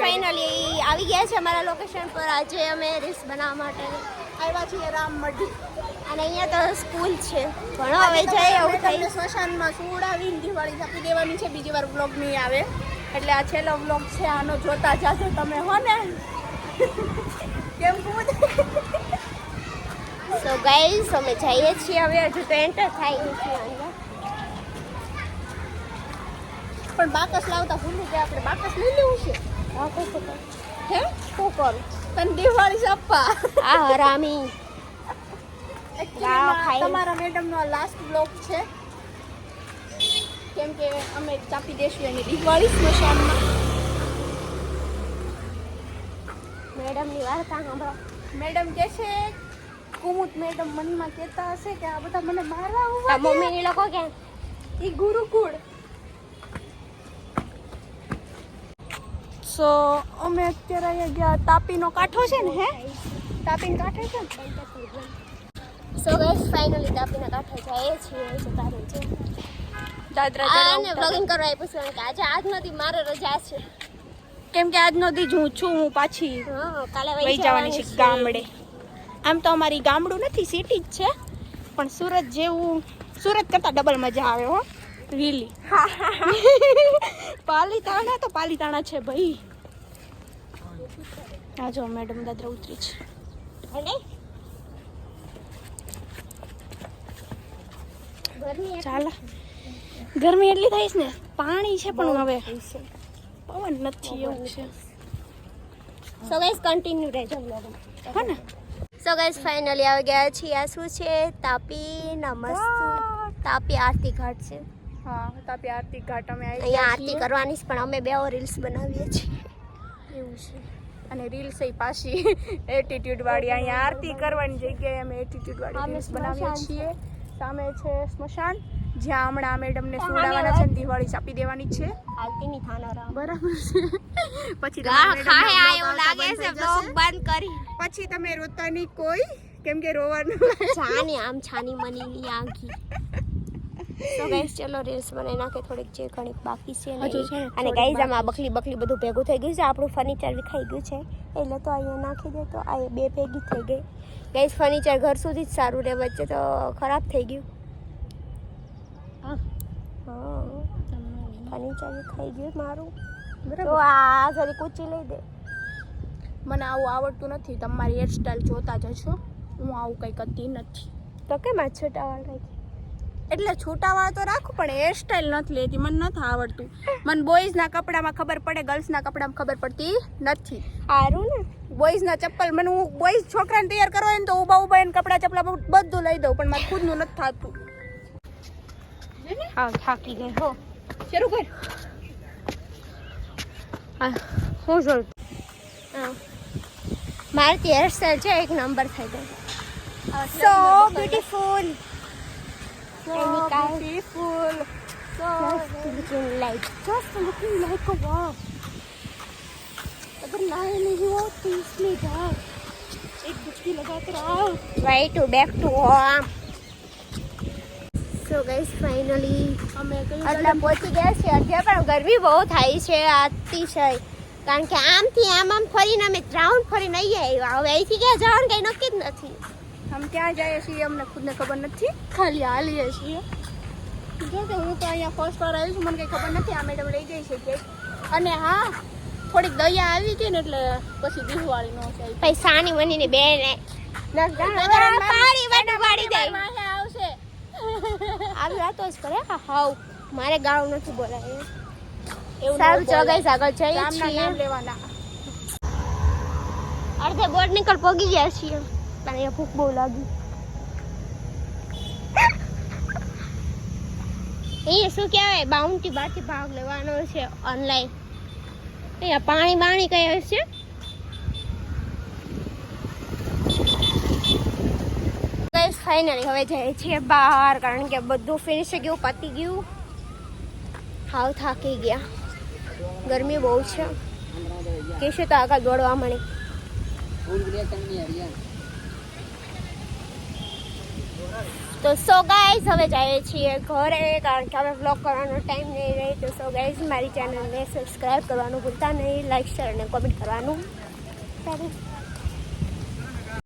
Finally આવી ગયા છે અમારા લોકેશન પર. આજે અમે રીલ્સ બનાવવા માટે આવ્યા છીએ રામ મઢી. અને અહીંયા તો સ્કૂલ છે. ઘણો હવે જાય એવું થઈ સ્મશાનમાં સુવડાવીને દિવાળી આપી દેવાની છે. બીજી વાર વ્લોગ નહીં આવે. એટલે આ છેલ્લો વ્લોગ છે. આનો જોતા જાજો તમે હો ને? કેમ સો ગાઈસ અમે જઈએ છીએ હવે. હજુ તો એન્ટર થાય નથી અંદર પણ બાકસ લાવતા ભૂલી ગયા. આપણે બાકસ લઈ લેવું છે? હે શું કરું તને દિવાળી છે આ હરામી Actually વાહ, માં ખાઈ. તમારા મેડમનો લાસ્ટ બ્લોગ છે. કેમ કે અમે ચાપી દેશું એની દિવાળી સ્મશાનમાં. મેડમની વાર્તા સાંભળો? મેડમ કે છે કુમુદ મેડમ મનમાં કહેતા હશે કે આ બધા મને મારવા આવવા મમ્મી મમ્મીની લોકો કે? ઈ ગુરુકુળ. સો અમે અત્યારે અહીંયા ગયા તાપીનો કાંઠો છે ને હે? તાપીનો કાંઠો છે ને? સો ગાઈસ ફાઇનલી તાપીના કાંઠે જઈએ છીએ જતા છે. દાદરા કરવા આપ્યું છે કે આજે આજ નથી મારે રજા છે. કેમ કે આજનો દી હું છું હું પાછી હા કાલે વહી જવાની છે ગામડે. આમ તો અમારી ગામડું નથી સિટી જ છે પણ સુરત જેવું સુરત કરતાં ડબલ મજા આવે હો રીલી પાલીતાણા તો પાલીતાણા છે ભાઈ. આ જો મેડમ દાદરા ઉતરી છે. ચાલ. ગરમી એટલી થઈશ ને પાણી છે પણ હવે. પવન નથી એવું છે. સો ગાઈસ કન્ટિન્યુ રહેજો બ્લોગ હે ને? સો ગાઈસ ફાઇનલી આવી ગયા છીએ. આ શું છે? તાપી નમસ્તે. તાપી આરતી ઘાટ છે. હા તાપી આરતી ઘાટ અમે આવી અહીંયા આરતી કરવાની છે પણ અમે બે રીલ્સ બનાવીએ છીએ. એવું છે. અને રીલ્સ એ પાછી એટીટ્યુડ વાળી અહીંયા આરતી કરવાની જગ્યાએ અમે એટીટ્યુડ વાળી રીલ્સ બનાવીએ છીએ. સામે છે સ્મશાન જ્યાં હમણાં મેડમને સુવડાવવાના. છે દિવાળી ચાપી દેવાની છે. આરતીની થાનારામ બરાબર છે. પછી ખાય લાગે છે બ્લોગ બંધ કરી. પછી તમે રોતાની કોઈ કેમ કે રોવાનું છાની આમ છાની મનીની આંખી તો ગાઈસ ચલો રીલ્સ બનાવી નાખે થોડીક જે ઘણીક બાકી છે અને ગાઈસ આમાં બકલી બકલી બધું ભેગું થઈ ગયું છે આપણું ફર્નિચર વિખાઈ ગયું છે. એટલે તો અહીંયા નાખી દે તો આ બે ભેગી થઈ ગઈ. ગાઈસ ફર્નિચર ઘર સુધી જ સારું રહે વચ્ચે તો ખરાબ થઈ ગયું. ફર્નિચર વિખાઈ ગયું મારું. તો આ જરી કૂચી લઈ દે. મને આવું આવડતું નથી તમારી હેરસ્ટાઈલ જોતા જશો હું આવું કંઈ કરતી નથી. તો કેમ આ છૂટાવાળ રાખી? એટલે છૂટાવાળા તો રાખું પણ હેરસ્ટાઈલ નથી લેતી મને નથી આવડતું. મને બોયઝના કપડામાં ખબર પડે ગર્લ્સના કપડામાં ખબર પડતી નથી. સારું ને. બોયઝના ચપ્પલ મને હું બોયઝ છોકરાને તૈયાર હોય ને તો ઊભા ઊભા એને કપડા ચપ્પલા બધું લઈ દઉં પણ મારે ખુદનું નથી થતું. હા થાકી ગઈ હો. શરૂ કર. હા હું. જોઉં મારી હેરસ્ટાઈલ છે એક નંબર થઈ ગઈ. So beautiful Any kind. Beautiful Just looking like, just looking like a wow. अगर नहाए नहीं हो तो इसलिए जाओ એક ડૂબકી લગા કર આવ Right to back to home. So guys, finally અમે કયું એટલે પહોંચી ગયા છે અડધે પણ ગરમી બહુ થાય છે અતિશય કારણ કે આમથી આમ આમ ફરીને અમે રાઉન્ડ ફરીને અહીંયા આવ્યા હવે અહીંથી ક્યાં જવાનું કંઈ નક્કી જ નથી અમે ક્યાં જઈએ છીએ અમને ખુદને ખબર નથી. ખાલી હાલીએ છીએ. જો કે હું તો અહીંયા ફર્સ્ટ વાર આવી છું મને કંઈ ખબર નથી. આ મેડમ લઈ ગઈ છે કે અને હા થોડીક દયા આવી ગઈ ને એટલે પછી દિવાળી નો છે પછી સાની મનીની બેન પાણી વાટું પાડી જાય માથે આવશે. આવી વાતો જ કરે. હાવ. મારે ગાળું નથી બોલાય. સારું આગળ જઈએ છીએ. અડધે બોર્ડ નીકળ પોગી ગયા છીએ. ભૂખ બહુ લાગી અહીંયા શું કહેવાય બાઉન્ટી બારથી ભાગ લેવાનો છે ઓનલાઈન અહીંયા પાણી બાણી કઈ હશે ફાઇનલી હવે જાય છે બહાર, કારણ કે બધું ફિનિશ ગયું, પતી ગયું. હાવ થાકી ગયા. ગરમી બહુ છે. કેશું તો આગળ દોડવા મળી. તો સો ગાઈઝ હવે જઈએ છીએ ઘરે, કારણ કે હવે વ્લોગ કરવાનો ટાઈમ નહીં રહે. તો સો ગાઈઝ મારી ચેનલને સબસ્ક્રાઈબ કરવાનું ભૂલતા નહીં લાઈક શેર અને કોમેન્ટ કરવાનું. સારું